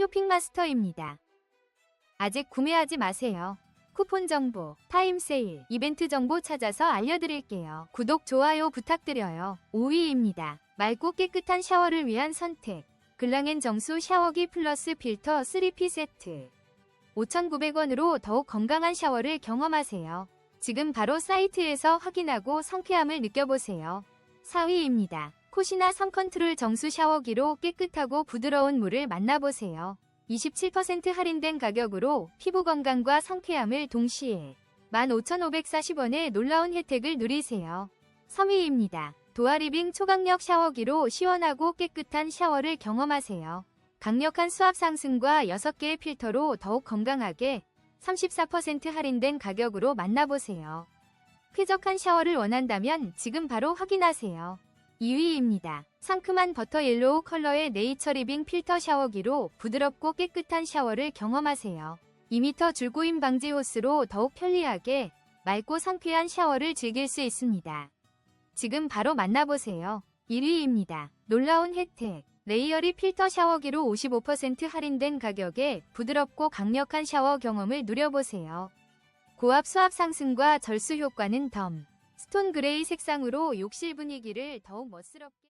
쇼핑마스터입니다. 아직 구매하지 마세요. 쿠폰 정보, 타임 세일, 이벤트 정보 찾아서 알려드릴게요. 구독, 좋아요 부탁드려요. 5위입니다. 맑고 깨끗한 샤워를 위한 선택. 글랑앤 정수 샤워기 플러스 필터 3P 세트. 5,900원으로 더욱 건강한 샤워를 경험하세요. 지금 바로 사이트에서 확인하고 상쾌함을 느껴보세요. 4위입니다. 코시나 선 컨트롤 정수 샤워기로 깨끗하고 부드러운 물을 만나보세요. 27% 할인된 가격으로 피부 건강과 상쾌함을 동시에 15,540원의 놀라운 혜택을 누리세요. 3위입니다. 도아리빙 초강력 샤워기로 시원하고 깨끗한 샤워를 경험하세요. 강력한 수압 상승과 6개의 필터로 더욱 건강하게 34% 할인된 가격으로 만나보세요. 쾌적한 샤워를 원한다면 지금 바로 확인하세요. 2위입니다. 상큼한 버터 옐로우 컬러의 네이처 리빙 필터 샤워기로 부드럽고 깨끗한 샤워를 경험하세요. 2m 줄고임 방지 호스로 더욱 편리하게 맑고 상쾌한 샤워를 즐길 수 있습니다. 지금 바로 만나보세요. 1위입니다. 놀라운 혜택. 레이어리 필터 샤워기로 55% 할인된 가격에 부드럽고 강력한 샤워 경험을 누려보세요. 고압 수압 상승과 절수 효과는 덤. 스톤 그레이 색상으로 욕실 분위기를 더욱 멋스럽게